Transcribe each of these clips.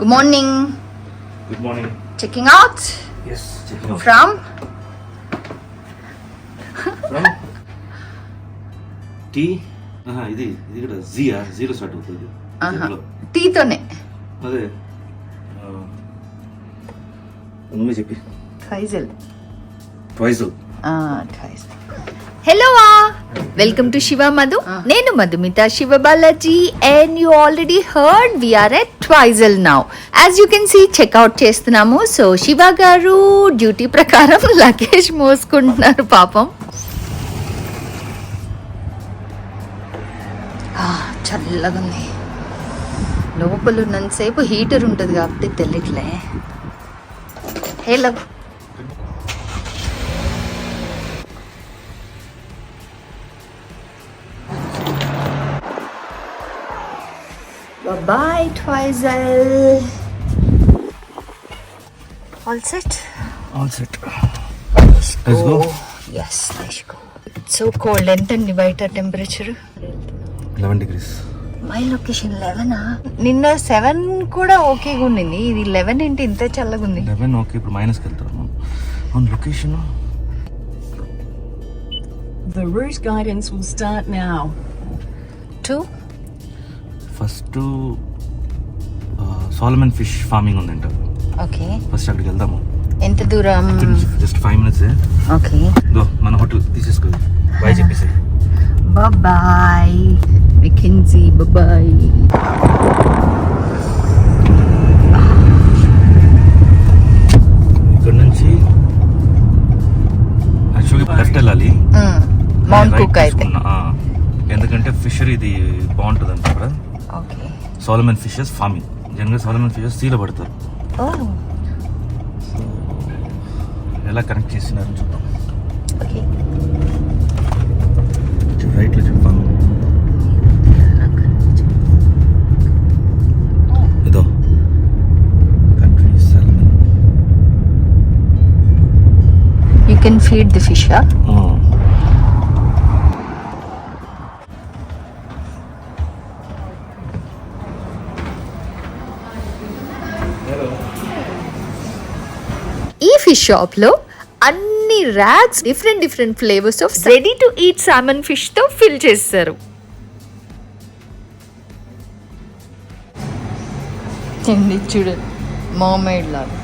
Good morning. Good morning Checking out S checking from from T ఇది ఇది కూడా Jiya zero start అవుతుంది ఆహా. తెలుగులో. T తోనే అదే ఆ, నువ్వే చెప్పి Faisal twice twice hello welcome to Siva Madhu నేను Madhumitha Siva Balaji and you already heard we are at Twizel now as you can see checkout చేస్తున్నాము. సో శివ గారు డ్యూటీ ప్రకారం లగేజ్ మోసుకుంటున్నారు పాపం. చల్లగా ఉంది లోపల ఉన్నంతసేపు హీటర్ ఉంటుంది కాబట్టి తెలియట్లే hey love boy Twizel all set all set let's go yes let's go so cold ఎంతండి బయట టెంపరేచర్ 11 డిగ్రీస్ మై లొకేషన్ లెవెనా నిన్న సెవెన్ కూడా ఓకేగా ఉండింది ఇది లెవెన్ ఏంటి? ఇంత చల్లగా ఉంది. 11 ఓకే ఇప్పుడు మైనస్కి వెళ్తాము on location The route guidance will start now. To first salmon fish farming ఉందంట. ఓకే. ఫస్ట్ అక్కడికి వెళ్దాము. ఎంత దూరం? Just five minutes. Okay. Though మన హోటల్ తీసేసుకో. బాయ్ చెప్పేసి బాయ్ మెకెన్జీ బాయ్ ఇక్కడ నుంచి యాక్చువల్గా లెఫ్ట్ వెళ్ళాలి. ఎందుకంటే ఫిషరీ ఇది బాగుంటుంది అంట సోలమన్ ఫిషెస్ ఫార్మింగ్ జనరల్గా సోలమన్ ఫిషెస్ సీలో పడతారు. ఎలా కనెక్ట్ చేసినారని చూద్దాం. రైట్లో చెప్పాను ఇదో. Country salmon you can feed the fish fish షాప్లో అన్ని racks different different flavours of ready to eat salmon ఫిష్తో fill చేస్తారు. తిండి చూడు మోమేడ్ లాగా.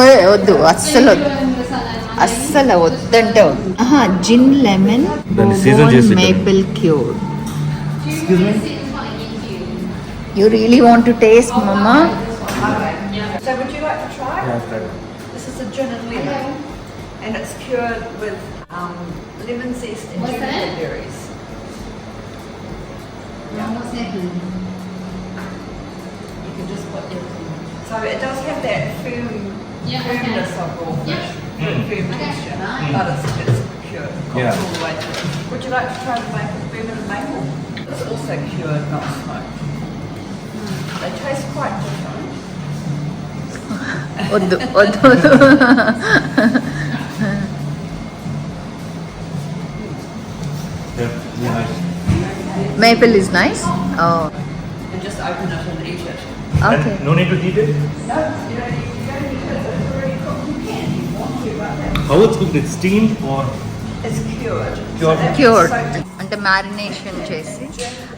ఓయ్ వద్దు అస్సలు వద్దు. అస్సలు వద్దంటే వద్దు. Gin lemon maple cure You really want to taste, oh, Mama? So, would you like to try? Yes, This is a gin and lemon, and it's cured with um, lemon zest and juniper berries. Yeah. You can just put everything. So it does have that firm yeah, firmness okay. of raw fish, mm. firm okay. texture, mm. but it's, just cured. Yeah. All the way through. Would you like to try the maple bourbon and maple? It's also cured, not smoked. They taste quite different. వద్దు వద్దు వద్దు maple is nice And just open it and eat it. Okay No need to heat it? How it's cooked? It's steamed or It's cured. Cured. So that cured is soaked అంటే marination చేసి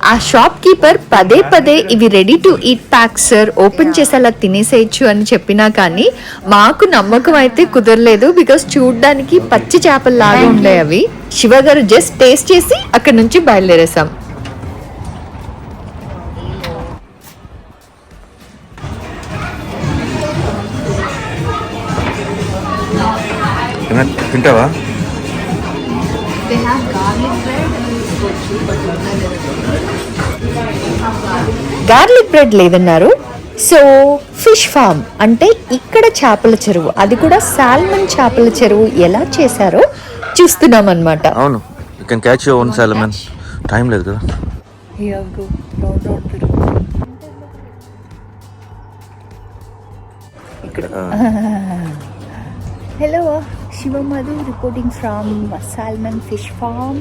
ఆ shop keeper పదే పదే ఇవి ready to eat pack sir open చేసి అలా తినేసేయచ్చు అని చెప్పినా కానీ మాకు నమ్మకం అయితే కుదరలేదు బికాస్ చూడడానికి పచ్చి చేపలు లాగా ఉండే అవి. శివ గారు జస్ట్ టేస్ట్ చేసి అక్కడ నుంచి బయలుదేరేసాం తింటావా? గార్లిక్ బ్రెడ్ లేదన్నారు. సో ఫిష్ ఫామ్ అంటే ఇక్కడ చేపల చెరువు. అది కూడా సాల్మన్ చేపల చెరువు ఎలా చేశారో చూస్తున్నాం అనమాట అవును you can catch your own salmon time లేదు కదా. Hello Siva Madhu reporting from salmon fish farm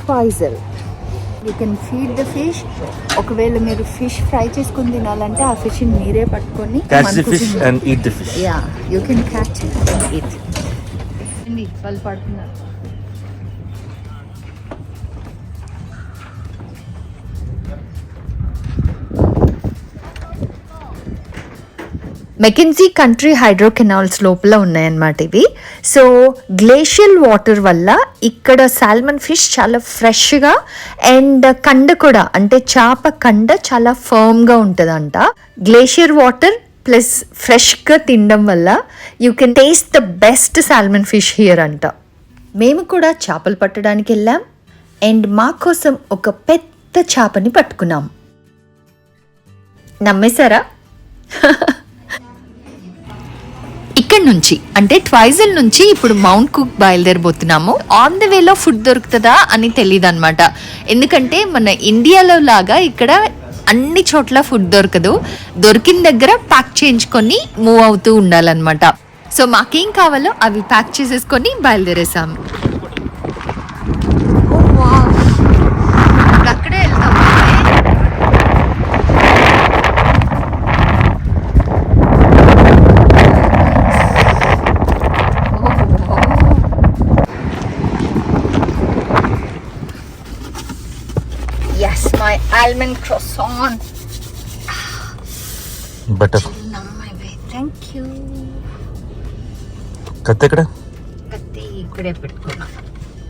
Twizel you can feed the fish ఒకవేళ మీరు ఫిష్ ఫ్రై చేసుకుని తినాలంటే ఆ ఫిష్ మీరే పట్టుకొని యా యూ కెన్ క్యాచ్ వాళ్ళు పడుతున్నారు. మెకెన్జీ కంట్రీ హైడ్రో కెనాల్స్ లోపల ఉన్నాయన్నమాట ఇవి. సో గ్లేషియల్ వాటర్ వల్ల ఇక్కడ సాల్మన్ ఫిష్ చాలా ఫ్రెష్గా అండ్ కండ కూడా అంటే చేప కండ చాలా ఫర్మ్గా ఉంటుందంట. గ్లేషియర్ వాటర్ ప్లస్ ఫ్రెష్గా తినడం వల్ల you can taste the best salmon fish here అంట. మేము కూడా చేపలు పట్టడానికి వెళ్ళాం అండ్ మా కోసం ఒక పెద్ద చేపని పట్టుకున్నాం. నమ్మేశారా? ఇక్కడ నుంచి అంటే ట్వైజల్ నుంచి ఇప్పుడు మౌంట్ కుక్ బయలుదేరబోతున్నాము. ఆన్ ద వేలో ఫుడ్ దొరుకుతుందా అని తెలియదు అనమాట ఎందుకంటే మన ఇండియాలో లాగా ఇక్కడ అన్ని చోట్ల ఫుడ్ దొరకదు. దొరికిన దగ్గర ప్యాక్ చేయించుకొని మూవ్ అవుతూ ఉండాలన్నమాట. సో మాకేం కావాలో అవి ప్యాక్ చేసేసుకొని బయలుదేరేసాము అక్కడే వెళ్తాం Yes, almond croissant. Butter. Thank you. కత్తి ఎక్కడ? కత్తి ఇక్కడే పెట్టుకున్నా.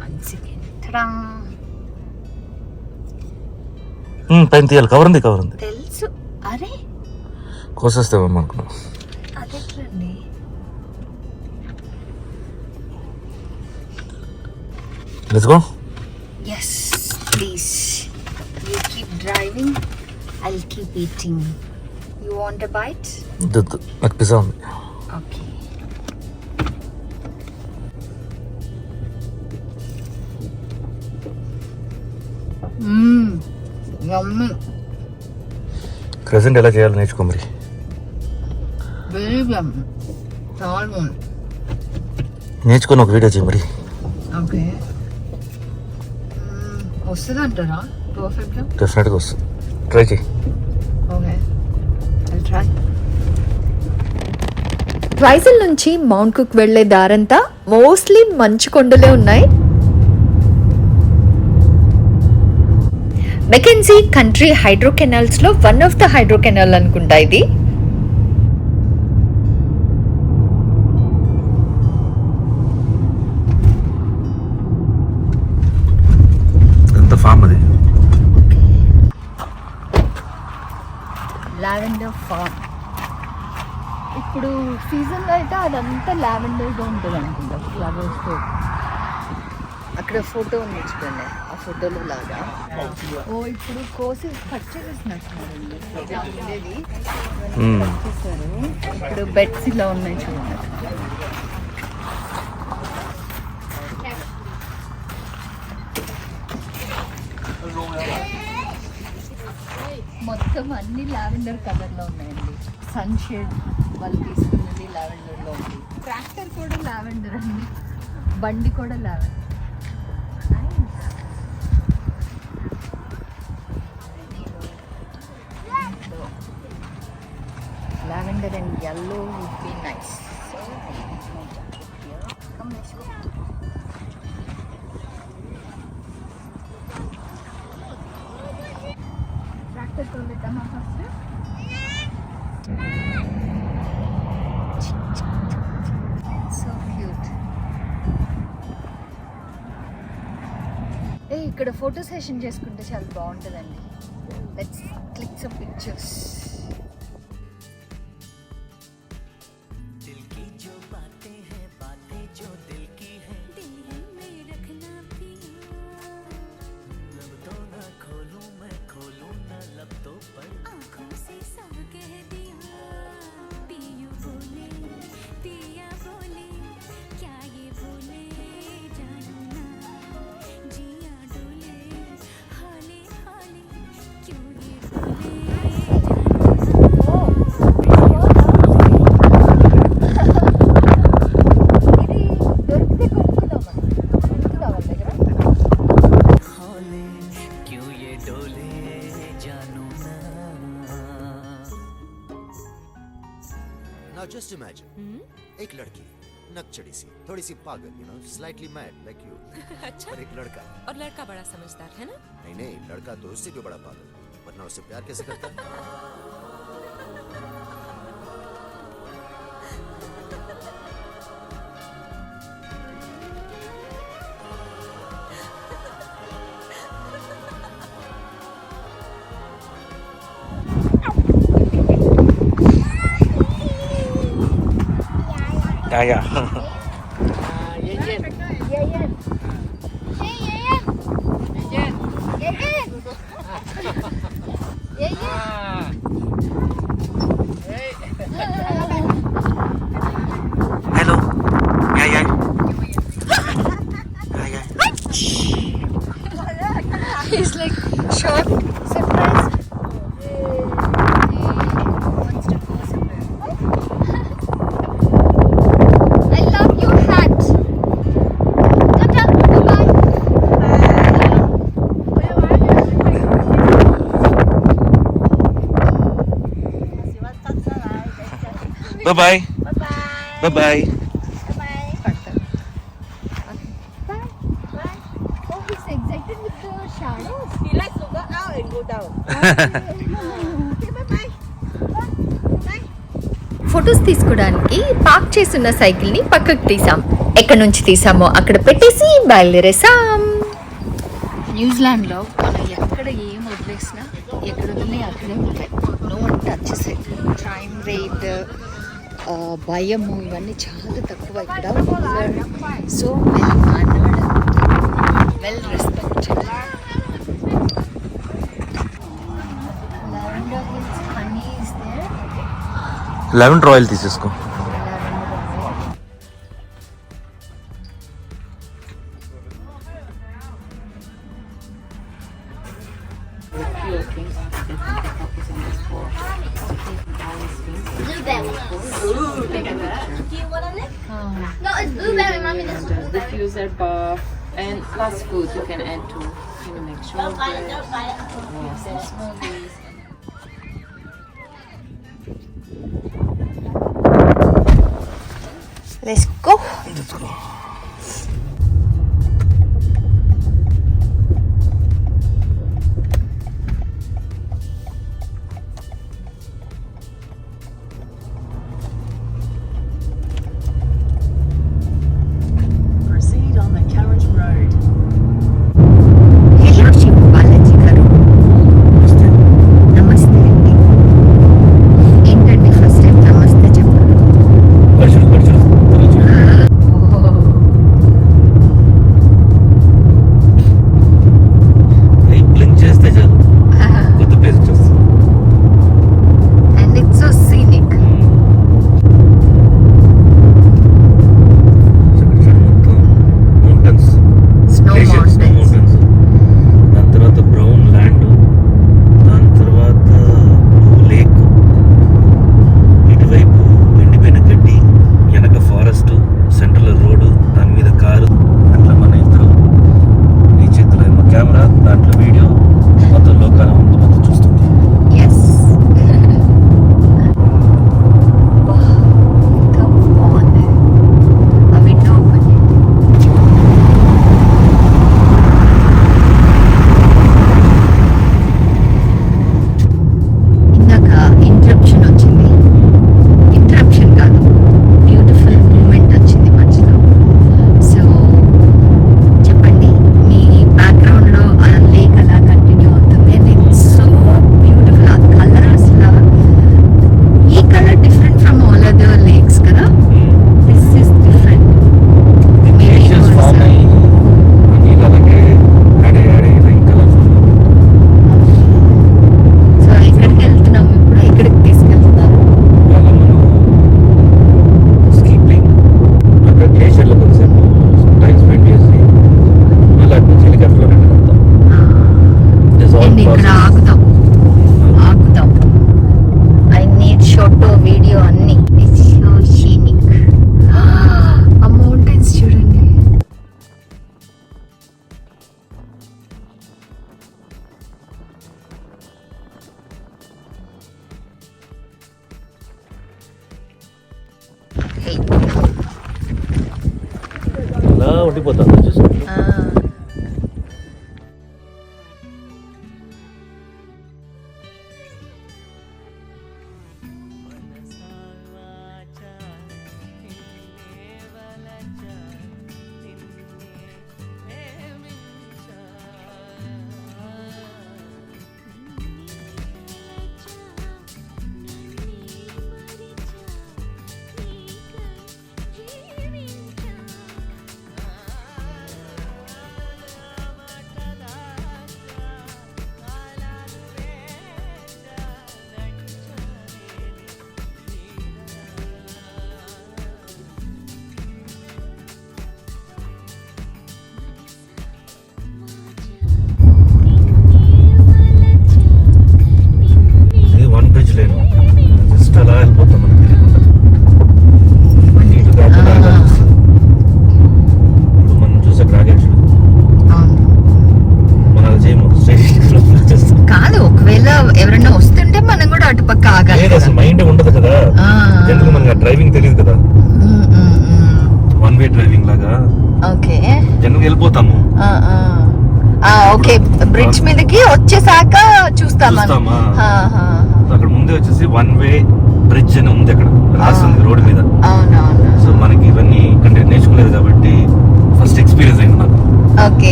వన్ సెకండ్ పైన తీయాలి. కవర్ ఉంది కవర్ ఉంది. తెలుసు. అరే. కోసేస్తామేమో అనుకున్నా అదెట్లండి let's go yes please keep driving I keep eating you want a bite నాకు పిజ్జా ఉంది ఓకే యమ్మీ క్రెజెంట్ ఎలా చేయాలో నేర్చుకో మరి. వెరీ యమ్మీ చాలా బాగుంది నేర్చుకొని ఒక వీడియో చేయి మరి. ఓకే వస్తుంది అంటారా పర్ఫెక్ట్గా డెఫినెట్గా వస్తుంది ట్రై చేయి ఓకే ట్రై ట్రైజల్ నుంచి మౌంట్ కుక్ వెళ్ళే దారంతా మోస్ట్లీ మంచు కొండలే ఉన్నాయి Mackenzie country hydro కెనాల్స్లో one of the hydro canal అనుకుంటా ఇది ఇప్పుడు సీజన్లో అయితే అదంతా లావెండర్గా ఉంటుంది అనుకుంటా ఫ్లవర్స్తో అక్కడ ఫోటో ఉంది చూడండి ఆ ఫోటోలో లాగా. ఓ ఇప్పుడు కోసి కట్ చేసేసినట్టున్నారండి ఇలా ఉండేది ఇప్పుడు బెడ్స్ ఇలా ఉన్నాయి చూడండి. మొత్తం అన్ని లావెండర్ కలర్లో ఉన్నాయండి. సన్ షేడ్ వాళ్ళు తీసుకున్నది లావెండర్లో ఉంది. ట్రాక్టర్ కూడా లావెండర్ అండి. బండి కూడా lavender. Lavender and yellow would be nice ఇక్కడ ఫోటో సెషన్ చేసుకుంటే చాలా బాగుంటుందండి. Let's click some pictures just imagine एक लड़की नकचड़ी सी थोड़ी सी पागल you know slightly mad like you अच्छा। और एक लड़का। और लड़का बड़ा समझदार है ना? नहीं नहीं लड़का तो उससे भी बड़ा पागल वरना उससे प्यार कैसे करता है? Yeah yeah and go down. Photos తీసుకోవడానికి పార్క్ చేస్తున్న సైకిల్ని పక్కకు తీసాం ఎక్కడి నుంచి తీసామో అక్కడ పెట్టేసి బయలుదేరేసాం న్యూజిలాండ్లో మనం ఎక్కడ ఏం వదిలేసినా ఎక్కడ వదిలినా అక్కడే ఉంటాయి. No one touches it crime rate భయము ఇవన్నీ చాలా తక్కువ ఇక్కడ. So well mannered well respected Lavender Hills honey is there. Eleven royal తీసేసుకో. Oh. No, it's blueberry, mommy. This is the blueberry. diffuser puff and plus food you can add to. Can you make sure? Don't buy it, don't buy it. Yes,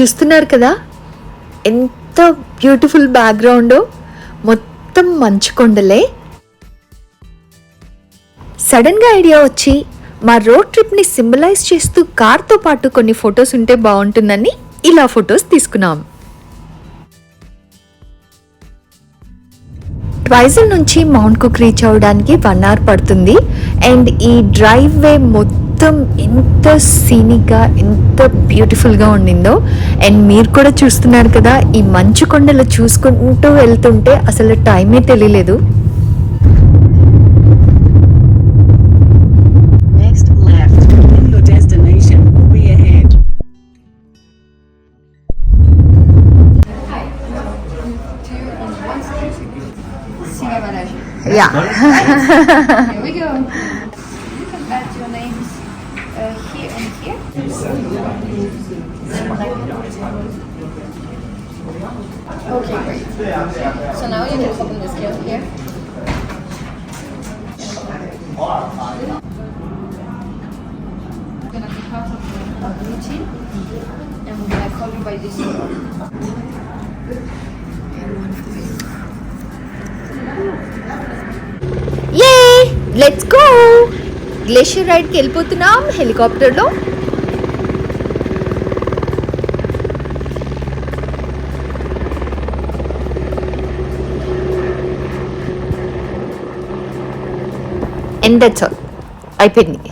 చూస్తున్నారు కదా? ఎంత beautiful background మొత్తం మంచు కొండలే. సడన్గా idea వచ్చి మా road ట్రిప్ని symbolise చేస్తూ కార్తో పాటు కొన్ని ఫొటోస్ ఉంటే బాగుంటుందని ఇలా ఫొటోస్ తీసుకున్నాం. ట్వైజల్ నుంచి మౌంట్ కుక్ రీచ్ అవ్వడానికి వన్ అవర్ పడుతుంది. అండ్ ఈ డ్రైవ్ వే మొత్తం ఎంత సీనిక్గా ఎంత బ్యూటిఫుల్గా ఉండిందో అండ్ మీరు కూడా చూస్తున్నారు కదా ఈ మంచు కొండలు చూసుకుంటూ వెళ్తుంటే అసలు టైమే తెలియలేదు. Yeah Here we go. Okay, great. So now you can open the scale here. It's gonna be part of the of the routine, and we're gonna call you by this number. A let's go glacier రైడ్కి వెళ్ళిపోతున్నాం హెలికాప్టర్లో And that's all అయిపోయింది.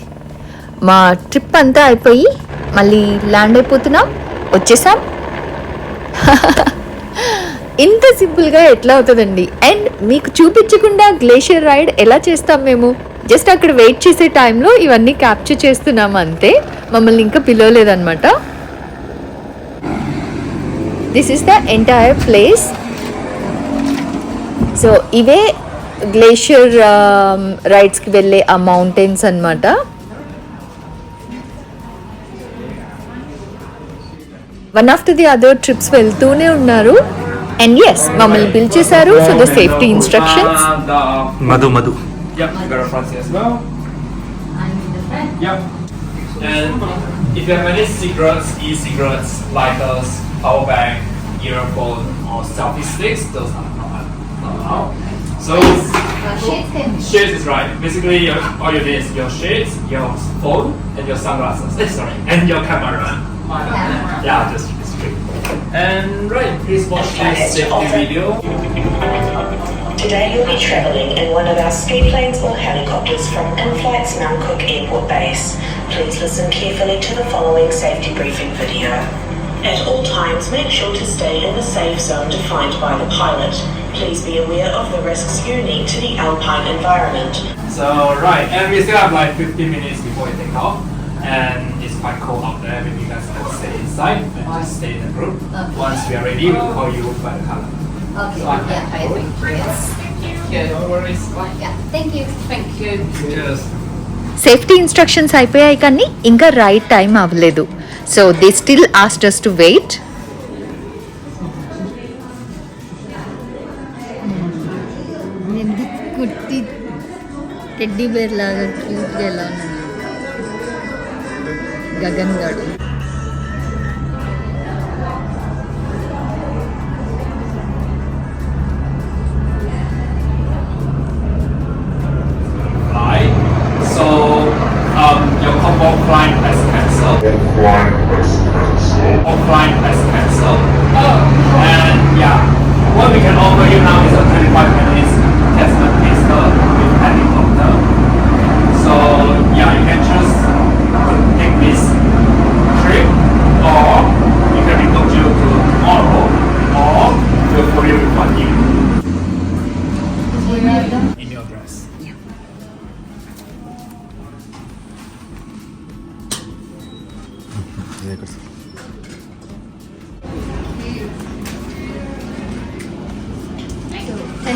మా trip అంతా అయిపోయి మళ్ళీ land అయిపోతున్నాం. వచ్చేసాం. ఇంత సింపుల్గా ఎట్లా అవుతుందండి? అండ్ మీకు చూపించకుండా గ్లేషియర్ రైడ్ ఎలా చేస్తాం మేము? జస్ట్ అక్కడ వెయిట్ చేసే టైంలో ఇవన్నీ క్యాప్చర్ చేస్తున్నాము అంతే. మమ్మల్ని ఇంకా పిలవలేదన్నమాట. This is the entire place so ఇవే గ్లేషియర్ రైడ్స్కి వెళ్ళే ఆ మౌంటైన్స్ అన్నమాట one after the other trips వెళ్తూనే ఉన్నారు అండ్ ఎస్ మమ్మల్ని పిలిచేశారు for the safety instructions Madhu Madhu Yep, you got a front seat as well. Yep. And if you have any cigarettes, e-cigarettes, lighters, power bank, earphone, or selfie sticks, those are not allowed. So shades is right. Basically, your, all you need is your shades, your phone, and your sunglasses. Eh, sorry, and your camera. Yeah, just straight. And right, please watch this safety video. Today you'll be travelling in one of our seaplanes or helicopters from in-flight's Mount Cook Airport base. Please listen carefully to the following safety briefing video. At all times, make sure to stay in the safe zone defined by the pilot. Please be aware of the risks unique to the alpine environment. So right, and we still have like 15 minutes before we take off, and it's quite cold out there. Maybe you guys can stay inside and just stay in the group. Once we are ready, we'll call you by the color. Okay, So I- yeah, I think yes. Okay, no worries. Yeah, thank you. Thank you. Cheers. Safety instructions అయిపోయాయి కానీ ఇంకా right time అవ్వలేదు so they still asked us to wait teddy bear లాగా క్యూట్గా ఎలా ఉన్నాను గగన్ గాడు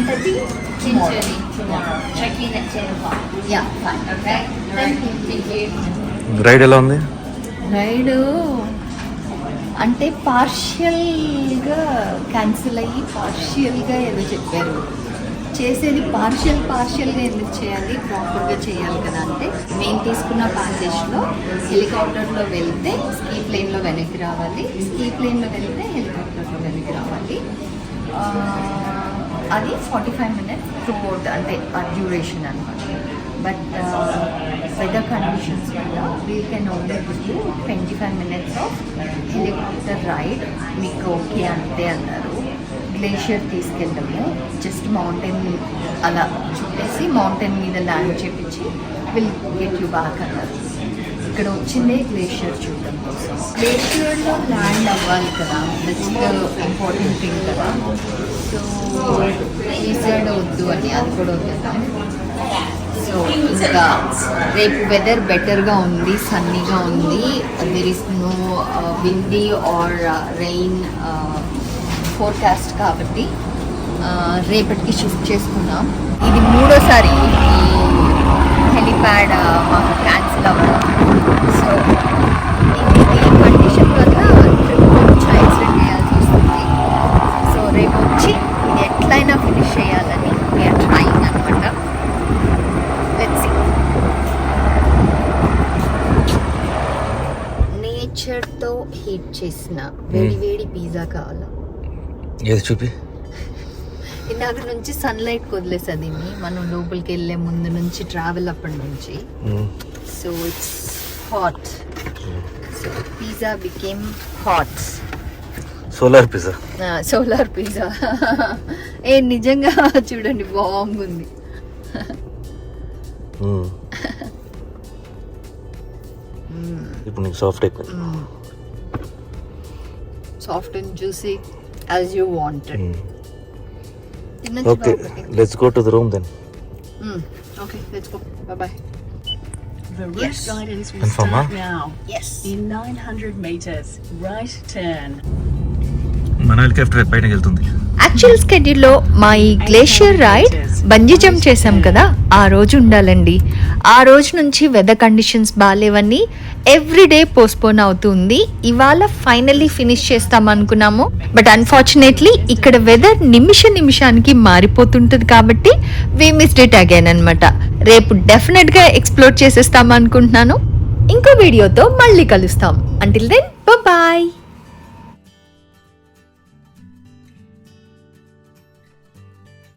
10.30? Tomorrow. Tomorrow. Check in at 10 o'clock. Yeah, fine. Okay? Thank you. Thank you. Ride ఎలా ఉంది రైడ్ అంటే పార్షియల్గా క్యాన్సిల్ అయ్యి పార్షియల్గా ఏదో చెప్పారు చేసేది పార్షియల్ పార్షియల్గా ఎందుకు చేయాలి ప్రాపర్గా చేయాలి కదా అంటే మేము తీసుకున్న ప్యాకేజ్లో హెలికాప్టర్లో వెళ్తే స్కీ ప్లేన్లో వెనక్కి రావాలి స్కీ ప్లేన్లో వెళ్తే హెలికాప్టర్లో వెనక్కి రావాలి అది ఫార్టీ ఫైవ్ మినిట్స్ రిపోర్ట్ అంటే ఆ డ్యూరేషన్ అనమాట బట్ వెదర్ కండిషన్స్ వల్ల we can only give twenty five minutes of helicopter ride మీకు ఓకే అంతే అన్నారు. గ్లేషియర్ తీసుకెళ్ళము జస్ట్ మౌంటైన్ అలా చుట్టేసి మౌంటైన్ మీద ల్యాండ్ చేపించి విల్ గెట్ యూ బ్యాక్ అన్నారు. ఇక్కడ వచ్చిందే గ్లేషియర్ చూడడం కోసం. గ్లేషియర్లో ల్యాండ్ అవ్వాలి కదా దట్స్ ద ఇంపార్టెంట్ థింగ్ కదా. సో ఈ సైడ్ వద్దు అని అది కూడా వద్దాం సో ఇంకా రేపు వెదర్ బెటర్గా ఉంది సన్నీగా ఉంది. There is no windy or rain forecast కాబట్టి uh, రేపటికి షిఫ్ట్ చేసుకున్నాం ఇది మూడోసారి ఈ హెలిప్యాడ్ uh, మాకు క్యాన్సిల్ అవ్వడం. సో కండిషన్ వల్ల ట్రిప్ కొంచెం ఎక్స్టెండ్ చేయాల్సి వస్తుంది సో రేపు వచ్చి ఇది ఎట్లయినా ఫినిష్ చేయాలని వీఆర్ ట్రైంగ్ అనమాట లెట్స్ నేచర్తో హీట్ చేసిన వేడి వేడి పిజ్జా కావాలా? ఏది చూపి? ఇందాక నుంచి సన్లైట్ వదిలేస్తుంది దీన్ని. మనం లోపలికి వెళ్ళే ముందు నుంచి ట్రావెల్ అప్పటి నుంచి. So it's hot pizza became hot solar pizza solar pizza ఏ నిజంగా చూడండి బాగుంది. ఇప్పుడు నీకు సాఫ్ట్ అయిపోయింది soft and juicy as you wanted okay let's go to the room then okay let's go bye bye The route guidance will start now. Yes. In 900 meters, right turn. మన helicopter బయటకు వెళ్తుంది actual స్కెడ్యూల్లో మా ఈ glacier ride bungee jump చేసాం కదా ఆ రోజు ఉండాలండి. ఆ రోజు నుంచి వెదర్ కండిషన్స్ బాగాలేవని ఎవ్రీడే పోస్ట్పోన్ అవుతుంది. ఇవాళ ఫైనల్లీ ఫినిష్ చేస్తాం అనుకున్నాము. బట్ అన్ఫార్చునేట్లీ ఇక్కడ వెదర్ నిమిష నిమిషానికి మారిపోతుంటుంది కాబట్టి వి మిస్డ్ ఇట్ అగైన్ అనమాట రేపు డెఫినెట్గా ఎక్స్ప్లోర్ చేసేస్తాం అనుకుంటున్నాను. ఇంకో వీడియోతో మళ్ళీ కలుస్తాం. Until then bye